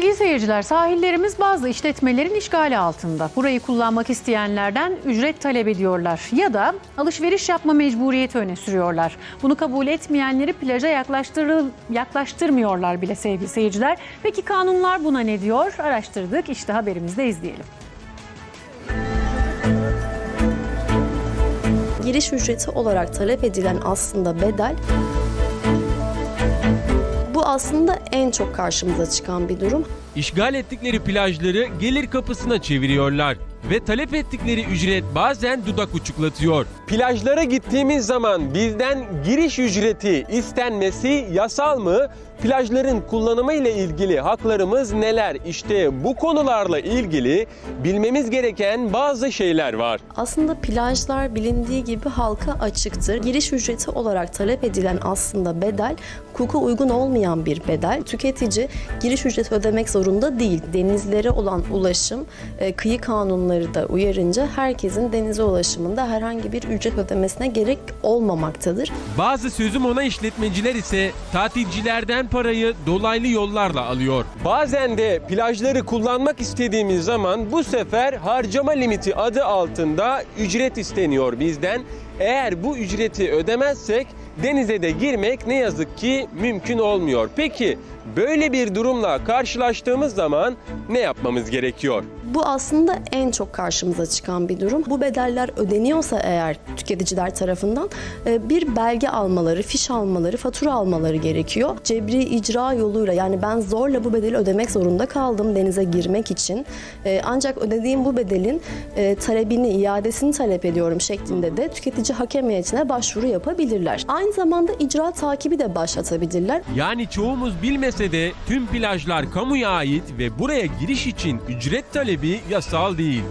Sevgili seyirciler, sahillerimiz bazı işletmelerin işgali altında. Burayı kullanmak isteyenlerden ücret talep ediyorlar ya da alışveriş yapma mecburiyeti öne sürüyorlar. Bunu kabul etmeyenleri plaja yaklaştırmıyorlar bile sevgili seyirciler. Peki kanunlar buna ne diyor? Araştırdık, işte haberimizde izleyelim. giriş ücreti olarak talep edilen aslında bedel aslında en çok karşımıza çıkan bir durum. İşgal ettikleri plajları gelir kapısına çeviriyorlar ve talep ettikleri ücret bazen dudak uçuklatıyor. Plajlara gittiğimiz zaman bizden giriş ücreti istenmesi yasal mı? Plajların kullanımı ile ilgili haklarımız neler? İşte bu konularla ilgili bilmemiz gereken bazı şeyler var. Aslında plajlar bilindiği gibi halka açıktır. Giriş ücreti olarak talep edilen aslında bedel hukuka uygun olmayan bir bedel. Tüketici giriş ücreti ödemek zorunda değil. Denizlere olan ulaşım e, kıyı kanunları da uyarınca herkesin denize ulaşımında herhangi bir ücret ödemesine gerek olmamaktadır. Bazı sözüm ona işletmeciler ise tatilcilerden parayı dolaylı yollarla alıyor. Bazen de plajları kullanmak istediğimiz zaman bu sefer harcama limiti adı altında ücret isteniyor bizden. Eğer bu ücreti ödemezsek denize de girmek ne yazık ki mümkün olmuyor. Peki böyle bir durumla karşılaştığımız zaman ne yapmamız gerekiyor? Bu aslında en çok karşımıza çıkan bir durum. Bu bedeller ödeniyorsa eğer tüketiciler tarafından e, bir belge almaları, fiş almaları, fatura almaları gerekiyor. Cebri icra yoluyla yani ben zorla bu bedeli ödemek zorunda kaldım denize girmek için. E, Ancak ödediğim bu bedelin e, talebini, iadesini talep ediyorum şeklinde de tüketici hakem heyetine başvuru yapabilirler. Aynı zamanda icra takibi de başlatabilirler. Yani çoğumuz bilmese de tüm plajlar kamuya ait ve buraya giriş için ücret talebi yasal değil.